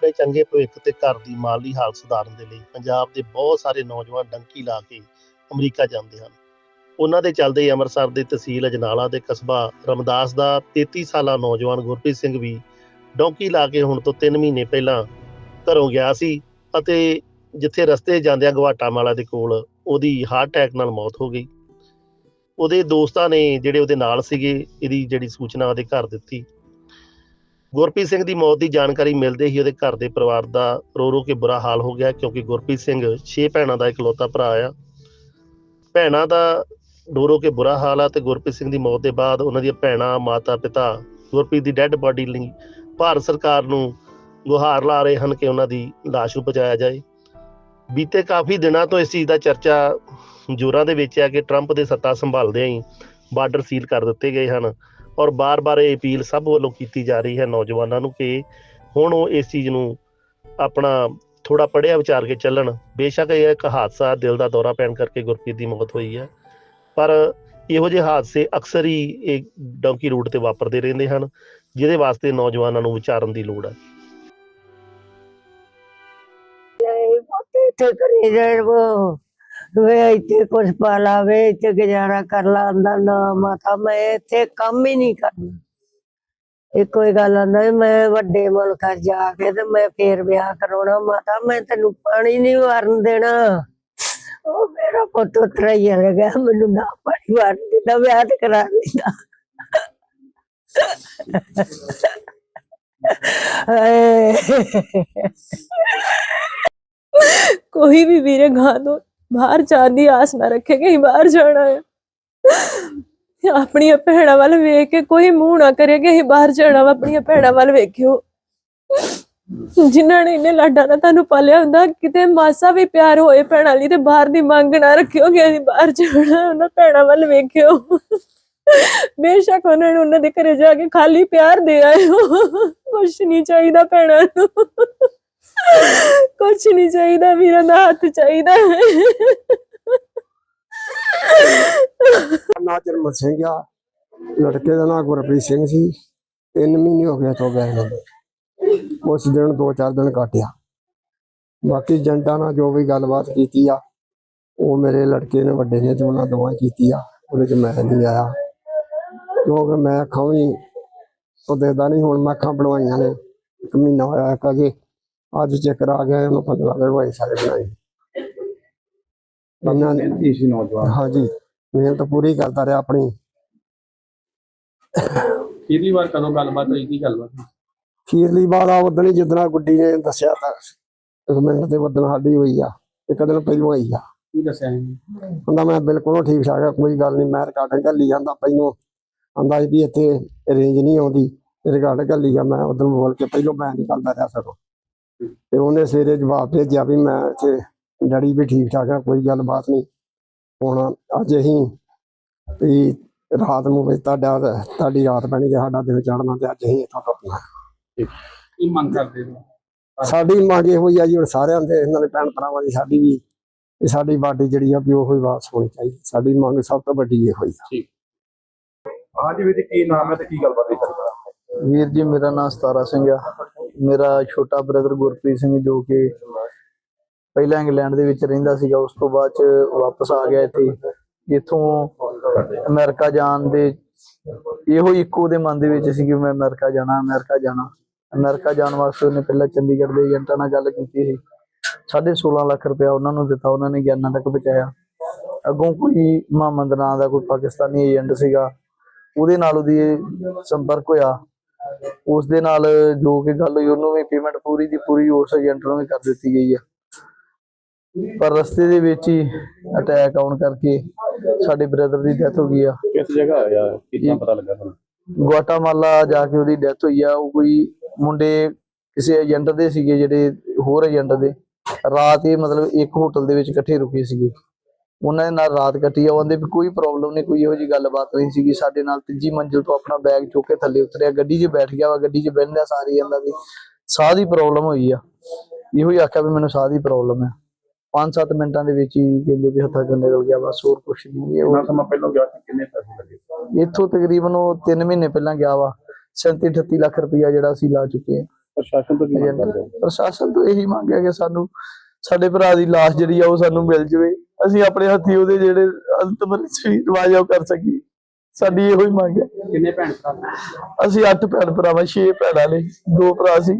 ਆਪਣੇ ਚੰਗੇ ਭਵਿੱਖ ਤੇ ਘਰ ਦੀ ਮਾਲੀ ਹਾਲਤ ਸੁਧਾਰਨ ਦੇ ਲਈ ਪੰਜਾਬ ਦੇ ਬਹੁਤ ਸਾਰੇ ਨੌਜਵਾਨ ਡੰਕੀ ਲਾ ਕੇ ਅਮਰੀਕਾ ਜਾਂਦੇ ਹਨ। ਉਹਨਾਂ ਦੇ ਚੱਲਦੇ ਅੰਮ੍ਰਿਤਸਰ ਦੇ ਤਹਿਸੀਲ ਅਜਨਾਲਾ ਦੇ ਕਸਬਾ ਰਮਦਾਸ ਦਾ 33 ਸਾਲਾ ਨੌਜਵਾਨ ਗੁਰਪ੍ਰੀਤ ਸਿੰਘ ਵੀ ਡੌਂਕੀ ਲਾ ਕੇ ਹੁਣ ਤੋਂ 3 ਮਹੀਨੇ ਪਹਿਲਾਂ ਘਰੋਂ ਗਿਆ ਸੀ ਅਤੇ ਜਿੱਥੇ ਰਸਤੇ ਜਾਂਦਿਆਂ ਗਵਾਟਾ ਮਾਲਾ ਦੇ ਕੋਲ ਉਹਦੀ ਹਾਰਟ ਅਟੈਕ ਨਾਲ ਮੌਤ ਹੋ ਗਈ। ਉਹਦੇ ਦੋਸਤਾਂ ਨੇ ਜਿਹੜੇ ਉਹਦੇ ਨਾਲ ਸੀਗੇ, ਇਹਦੀ ਜਿਹੜੀ ਸੂਚਨਾ ਉਹਦੇ ਘਰ ਦਿੱਤੀ। ਗੁਰਪ੍ਰੀਤ ਸਿੰਘ ਦੀ ਮੌਤ ਦੀ ਜਾਣਕਾਰੀ ਮਿਲਦੇ ਹੀ ਉਹਦੇ ਘਰ ਦੇ ਪਰਿਵਾਰ ਦਾ ਰੋ ਰੋ ਕੇ ਬੁਰਾ ਹਾਲ ਹੋ ਗਿਆ ਕਿਉਂਕਿ ਗੁਰਪ੍ਰੀਤ ਸਿੰਘ 6 ਭੈਣਾਂ ਦਾ ਇਕਲੌਤਾ ਭਰਾ ਆ। ਭੈਣਾਂ ਦਾ ਰੋ ਰੋ ਕੇ ਬੁਰਾ ਹਾਲ ਆ ਤੇ ਗੁਰਪ੍ਰੀਤ ਸਿੰਘ ਦੀ ਮੌਤ ਦੇ ਬਾਅਦ ਉਹਨਾਂ ਦੀਆਂ ਭੈਣਾਂ, ਮਾਤਾ ਪਿਤਾ, ਗੁਰਪ੍ਰੀਤ ਦੀ ਡੈੱਡ ਬਾਡੀ ਲਈ ਭਾਰਤ ਸਰਕਾਰ ਨੂੰ ਗੁਹਾਰ ਲਾ ਰਹੇ ਹਨ ਕਿ ਉਹਨਾਂ ਦੀ ਲਾਸ਼ ਨੂੰ ਪਹੁੰਚਾਇਆ ਜਾਏ। ਬੀਤੇ ਕਾਫੀ ਦਿਨਾਂ ਤੋਂ ਇਸ ਚੀਜ਼ ਦਾ ਚਰਚਾ ਜ਼ੋਰਾਂ ਦੇ ਵਿੱਚ ਹੈ ਕਿ ਟਰੰਪ ਦੇ ਸੱਤਾ ਸੰਭਾਲਦਿਆਂ ਹੀ ਬਾਰਡਰ ਸੀਲ ਕਰ ਦਿੱਤੇ ਗਏ ਹਨ। ਔਰ ਬਾਰ-ਬਾਰ ਇਹ ਅਪੀਲ ਸਭ ਵੱਲੋਂ ਕੀਤੀ ਜਾ ਰਹੀ ਹੈ ਨੌਜਵਾਨਾਂ ਨੂੰ ਕਿ ਹੁਣ ਉਹ ਇਸ ਚੀਜ਼ ਨੂੰ ਆਪਣਾ ਥੋੜਾ ਪੜਿਆ ਵਿਚਾਰ ਕੇ ਚੱਲਣ। ਬੇਸ਼ੱਕ ਇਹ ਇੱਕ ਹਾਦਸਾ ਦਿਲ ਦਾ ਦੌਰਾ ਪੈਣ ਕਰਕੇ ਗੁਰਪ੍ਰੀਤ ਦੀ ਮੌਤ ਹੋਈ ਹੈ। ਪਰ ਇਹੋ ਜਿਹੇ ਹਾਦਸੇ ਅਕਸਰ ਹੀ ਇਹ ਡੌਂਕੀ ਰੂਟ ਤੇ ਵਾਪਰਦੇ ਰਹਿੰਦੇ ਹਨ, ਜਿਹਦੇ ਵਾਸਤੇ ਨੌਜਵਾਨਾਂ ਨੂੰ ਵਿਚਾਰਨ ਦੀ ਲੋੜ ਹੈ। ਇੱਥੇ ਕਰੀ ਉਹ ਵੇ ਇੱਥੇ ਕੁਛ ਪਾ ਲਾਵੇ ਇੱਥੇ ਗੁਜ਼ਾਰਾ ਕਰ ਲਾ, ਆਂਦਾ, ਨਾ ਮਾਤਾ, ਮੈਂ ਇੱਥੇ ਕੰਮ ਹੀ ਨਹੀਂ ਕਰਨਾ। ਇਹ ਕੋਈ ਗੱਲ ਆਂਦਾ ਮੈਂ ਵੱਡੇ ਮੁਲਕਾਂ ਜਾ ਕੇ ਤੇ ਮੈਂ ਫੇਰ ਵਿਆਹ ਕਰਾਉਣਾ। ਮਾਤਾ, ਮੈਂ ਤੈਨੂੰ ਪਾਣੀ ਨਹੀਂ ਵਾਰਨ ਦੇਣਾ। ਉਹ ਮੇਰਾ ਪੁੱਤ ਉਤਰਾ ਹੀ ਚਲ ਗਿਆ। ਮੈਨੂੰ ਨਾ ਪਾਣੀ ਵਾਰਨ ਦੇਣਾ ਵਿਆਹ ਤੇ ਕਰਾ ਲੈਂਦਾ ਕੋਈ ਵੀ ਵੀਰੇ ਗਾਂ ਤੋਂ ਬਾਹਰ ਜਾਣ ਦੀ ਆਸ ਨਾ ਰੱਖੇ ਕਿ ਬਾਹਰ ਜਾਣਾ ਹੈ। ਆਪਣੀਆਂ ਭੈਣਾਂ ਵੱਲ ਵੇਖ ਕੇ ਕੋਈ ਮੂੰਹ ਨਾ ਕਰੇ ਕਿ ਅਸੀਂ ਬਾਹਰ ਜਾਣਾ ਵਾ, ਆਪਣੀਆਂ ਭੈਣਾਂ ਵੱਲ ਵੇਖਿਓ। ਜਿਨ੍ਹਾਂ ਨੇ ਇਹਨੇ ਲਾਡਾਂ ਨਾਲ ਤੁਹਾਨੂੰ ਪਾਲਿਆ ਹੁੰਦਾ, ਕਿਤੇ ਮਾਸਾ ਵੀ ਪਿਆਰ ਹੋਏ ਭੈਣਾਂ ਲਈ ਤੇ ਬਾਹਰ ਦੀ ਮੰਗ ਨਾ ਰੱਖਿਓ ਕਿ ਅਸੀਂ ਬਾਹਰ ਜਾਣਾ, ਉਹਨਾਂ ਭੈਣਾਂ ਵੱਲ ਵੇਖਿਓ। ਬੇਸ਼ੱਕ ਉਹਨਾਂ ਨੂੰ ਉਹਨਾਂ ਦੇ ਘਰੇ ਜਾ ਕੇ ਖਾਲੀ ਪਿਆਰ ਦੇ ਆਇਓ। ਕੁਛ ਨਹੀਂ ਚਾਹੀਦਾ ਭੈਣਾਂ ਨੂੰ। ਕੁਛ ਨਹੀਂ ਚਾਹੀਦਾ ਵੀਰਾਂ ਦਾ ਹੱਥ ਚਾਹੀਦਾ। ਨਾਂ ਜਰਮਲ ਸਿੰਘ ਆ, ਲੜਕੇ ਦਾ ਨਾਂ ਗੁਰਪ੍ਰੀਤ ਸਿੰਘ ਸੀ, ਤਿੰਨ ਮਹੀਨੇ ਹੋ ਗਏ ਤੋਂ ਗਏ ਨੂੰ। ਉਸ ਦਿਨ ਦੋ ਚਾਰ ਦਿਨ ਕਾਟਿਆ। ਬਾਕੀ ਏਜੰਟਾਂ ਨਾਲ ਜੋ ਵੀ ਗੱਲਬਾਤ ਕੀਤੀ ਆ, ਉਹ ਮੇਰੇ ਲੜਕੇ ਨੇ ਵੱਡੇ ਨੇ ਤੇ ਉਹਨਾਂ ਦੋਵਾਂ ਕੀਤੀ ਆ, ਉਹਦੇ ਚ ਮੈਂ ਨਹੀਂ ਆਇਆ। ਕਿਉਂਕਿ ਮੈਂ ਅੱਖਾਂ ਵੀ ਉਹ ਦੇਖਦਾ ਨਹੀਂ, ਹੁਣ ਮੈਂ ਅੱਖਾਂ ਬਣਵਾਈਆਂ ਨੇ। ਇੱਕ ਮਹੀਨਾ ਹੋਇਆ ਕਦੇ ਅੱਜ ਚੱਕਰ ਆ ਗਿਆ ਉਹਨੂੰ ਪਤਾ ਲੱਗ ਰਿਹਾ ਭਾਈ ਸਾਰੇ ਬਣਾਈ ਉਹਨਾਂ ਨੇ ਇਸੀ ਨੌਜਵਾਨ। ਹਾਂਜੀ ਮਿਹਨਤ ਪੂਰੀ ਕਰਦਾ ਰਿਹਾ ਆਪਣੀ। ਪਹਿਲੀ ਵਾਰ ਕਦੋਂ ਗੱਲਬਾਤ ਹੋਈ ਕੀ ਗੱਲਬਾਤ? ਖੀਰਲੀ ਬਾਤ ਆ ਉਦਣ ਹੀ ਜਿੱਦਣਾ ਗੁੱਡੀ ਨੇ ਦੱਸਿਆ ਤਾਂ ਇੱਕ ਮਿੰਟ ਦੇ ਉਦਣ ਸਾਡੀ ਹੋਈ ਆ ਇੱਕ ਦਿਨ ਪਹਿਲਾਂ ਆਈ ਆ। ਕੀ ਦੱਸਿਆ ਇਹਨੇ? ਕਹਿੰਦਾ ਮੈਂ ਬਿਲਕੁਲ ਠੀਕ ਠਾਕ ਆ ਕੋਈ ਗੱਲ ਨਹੀਂ ਮੈਂ ਰਿਕਾਰਡਿੰਗ ਕਰ ਲਈ ਜਾਂਦਾ ਪਹਿਲੋਂ। ਆਂਦਾ ਵੀ ਇੱਥੇ ਰੇਂਜ ਨਹੀਂ ਆਉਂਦੀ ਰਿਕਾਰਡ ਕਰ ਲਈ ਆ ਮੈਂ ਉਦੋਂ ਬੋਲ ਕੇ ਪਹਿਲੋਂ ਮੈਂ ਨਿਕਲਦਾ ਰਿਹਾ ਸਗੋਂ। ਤੇ ਉਹਨੇ ਸਵੇਰੇ ਜਵਾਬ ਭੇਜਿਆ ਵੀ ਮੈਂ ਇੱਥੇ ਡੈਡੀ ਵੀ ਠੀਕ ਠਾਕ ਆ ਕੋਈ ਗੱਲ ਬਾਤ ਨਹੀਂ। ਹੁਣ ਅੱਜ ਅਸੀਂ ਵੀ ਰਾਤ ਨੂੰ ਵੀ ਤੁਹਾਡਾ ਤੁਹਾਡੀ ਰਾਤ ਪੈਣੀ ਤੇ ਸਾਡਾ ਦਿਨ ਚੜਨਾ ਤੇ ਅੱਜ ਅਸੀਂ ਇੱਥੋਂ ਟੁੱਟਣਾ ਕੀ ਮੰਗ ਕਰਦੇ ਹੋ? ਸਾਡੀ ਮੰਗ ਇਹੋ ਹੀ ਆ ਜੀ ਹੁਣ ਸਾਰਿਆਂ ਦੇ ਇਹਨਾਂ ਦੇ ਭੈਣ ਭਰਾਵਾਂ ਦੀ ਸਾਡੀ ਵੀ ਇਹ ਸਾਡੀ ਬਾਡੀ ਜਿਹੜੀ ਆ ਵੀ ਉਹੋ ਹੀ ਵਾਪਸ ਹੋਣੀ ਚਾਹੀਦੀ। ਸਾਡੀ ਮੰਗ ਸਭ ਤੋਂ ਵੱਡੀ ਇਹੋ ਹੀ ਆ। ਹਾਂਜੀ ਵੀਰ ਜੀ ਕੀ ਨਾਮ ਹੈ ਤੇ ਕੀ ਗੱਲਬਾਤ ਹੈ ਵੀਰ ਜੀ ਮੇਰਾ ਨਾਮ ਸਤਾਰਾ ਸਿੰਘ ਆ। ਮੇਰਾ ਛੋਟਾ ਬ੍ਰਦਰ ਗੁਰਪ੍ਰੀਤ ਸਿੰਘ ਜੋ ਕਿ ਪਹਿਲਾਂ ਇੰਗਲੈਂਡ ਦੇ ਵਿੱਚ ਰਹਿੰਦਾ ਸੀਗਾ, ਉਸ ਤੋਂ ਬਾਅਦ ਚ ਵਾਪਸ ਆ ਗਿਆ ਇੱਥੇ। ਇੱਥੋਂ ਅਮਰੀਕਾ ਜਾਣ ਦੇ ਇਹੋ ਇੱਕੋ ਦੇ ਮਨ ਦੇ ਵਿੱਚ ਸੀ ਕਿ ਮੈਂ ਅਮਰੀਕਾ ਜਾਣਾ ਅਮਰੀਕਾ ਜਾਣਾ। ਅਮਰੀਕਾ ਜਾਣ ਵਾਸਤੇ ਉਹਨੇ ਪਹਿਲਾਂ ਚੰਡੀਗੜ੍ਹ ਦੇ ਏਜੰਟਾਂ ਨਾਲ ਗੱਲ ਕੀਤੀ ਸੀ। 16.5 ਲੱਖ ਰੁਪਇਆ ਉਹਨਾਂ ਨੂੰ ਦਿੱਤਾ, ਉਹਨਾਂ ਨੇ ਗਿਆਨਾਂ ਤੱਕ ਪਹੁੰਚਾਇਆ। ਅੱਗੋਂ ਕੋਈ ਮੁਹੰਮਦ ਨਾਂ ਦਾ ਕੋਈ ਪਾਕਿਸਤਾਨੀ ਏਜੰਟ ਸੀਗਾ, ਉਹਦੇ ਨਾਲ ਉਹਦੀ ਸੰਪਰਕ ਹੋਇਆ। ਉਸ ਦੇ ਨਾਲ ਜੋ ਕਿ ਗੱਲ ਹੋਈ ਉਹਨੂੰ ਵੀ ਪੇਮੈਂਟ ਪੂਰੀ ਦੀ ਪੂਰੀ ਉਸ ਏਜੰਟ ਨੂੰ ਵੀ ਕਰ ਦਿੱਤੀ ਗਈ ਆ। ਪਰ ਰਸਤੇ ਦੇ ਵਿੱਚ ਹੀ ਅਟੈਕ ਆਉਣ ਕਰਕੇ ਸਾਡੇ ਬ੍ਰਦਰ ਦੀ ਡੈਥ ਹੋ ਗਈ ਆ। ਕਿਸ ਜਗ੍ਹਾ ਹੋਇਆ ਕਿੱਦਾਂ ਪਤਾ ਲੱਗਾ ਤੁਹਾਨੂੰ? ਗੁਆਟਾਮਾਲਾ ਜਾ ਕੇ ਉਹਦੀ ਡੈਥ ਹੋਈ ਆ। ਉਹ ਕੋਈ ਮੁੰਡੇ ਕਿਸੇ ਏਜੰਟ ਦੇ ਸੀਗੇ ਜਿਹੜੇ ਹੋਰ ਏਜੰਟ ਦੇ। ਰਾਤ ਇਹ ਮਤਲਬ ਇੱਕ ਹੋਟਲ ਦੇ ਵਿੱਚ ਇਕੱਠੇ ਰੁਕੇ ਸੀਗੇ। ਉਹਨਾਂ ਦੇ ਨਾਲ ਰਾਤ ਕੱਟੀ ਆ ਉਹਦੇ ਵੀ ਕੋਈ ਪ੍ਰੋਬਲਮ ਨਹੀਂ ਕੋਈ ਇਹੋ ਜੀ ਗੱਲਬਾਤ ਨਹੀਂ ਸੀਗੀ। ਸਾਡੇ ਨਾਲ ਤੀਜੀ ਮੰਜ਼ਿਲ ਤੋਂ ਆਪਣਾ ਬੈਗ ਚੁੱਕ ਕੇ ਥੱਲੇ ਉਤਰਿਆ। ਗੱਡੀ 'ਚ ਬੈਠ ਗਿਆ ਵਾ ਗੱਡੀ 'ਚ ਬਹਿੰਦਿਆਂ ਸਾਰੀ ਜਾਂਦਾ ਵੀ ਸਾਹ ਦੀ ਪ੍ਰੋਬਲਮ ਹੋਈ ਆ। ਇਹੋ ਹੀ ਆਖਿਆ ਵੀ ਮੈਨੂੰ ਸਾਹ ਦੀ ਪ੍ਰੋਬਲਮ ਹੈ 5-7 ਮਿੰਟਾਂ ਦੇ ਵਿੱਚ ਹੀ ਕਹਿੰਦੇ ਵੀ ਹੱਥਾਂ ਚੋਂ ਨਿਕਲ ਗਿਆ ਬਸ ਹੋਰ ਕੁਛ ਨਹੀਂ। ਇਹ ਕਿੰਨਾ ਉਹ- ਸਮਾਂ ਪਹਿਲਾਂ ਗਿਆ ਸੀ ਕਿੰਨੇ ਪੈਸੇ ਲੱਗੇ? ਇੱਥੋਂ ਤਕਰੀਬਨ ਉਹ 3 ਮਹੀਨੇ ਪਹਿਲਾਂ ਗਿਆ ਵਾ। 37 38 ਲੱਖ ਰੁਪਇਆ ਜਿਹੜਾ ਅਸੀਂ ਲਾ ਚੁੱਕੇ ਆ। ਪ੍ਰਸ਼ਾਸਨ ਤੋਂ ਕੀ ਮੰਗ ਕਰਦੇ? ਪ੍ਰਸ਼ਾਸਨ ਤੋਂ ਇਹੀ ਮੰਗ ਹੈ ਕਿ ਸਾਨੂੰ ਸਾਡੇ ਭਰਾ ਦੀ ਲਾਸ਼ ਜਿਹੜੀ ਆ ਉਹ ਸਾਨੂੰ ਮਿਲ ਜਵੇ। ਅਸੀਂ ਆਪਣੇ ਹੱਥੀ ਉਹਦੇ ਜਿਹੜੇ ਅੰਤਮ ਆ ਉਹ ਕਰ ਸਕੀਏ। ਸਾਡੀ ਇਹੋ ਹੀ ਮੰਗ ਹੈ। ਕਿੰਨੇ ਭੈਣ ਭਰਾ? ਅਸੀਂ ਅੱਠ ਭੈਣ ਭਰਾਵਾਂ ਛੇ ਭੈਣਾਂ ਨੇ ਦੋ ਭਰਾ ਸੀ।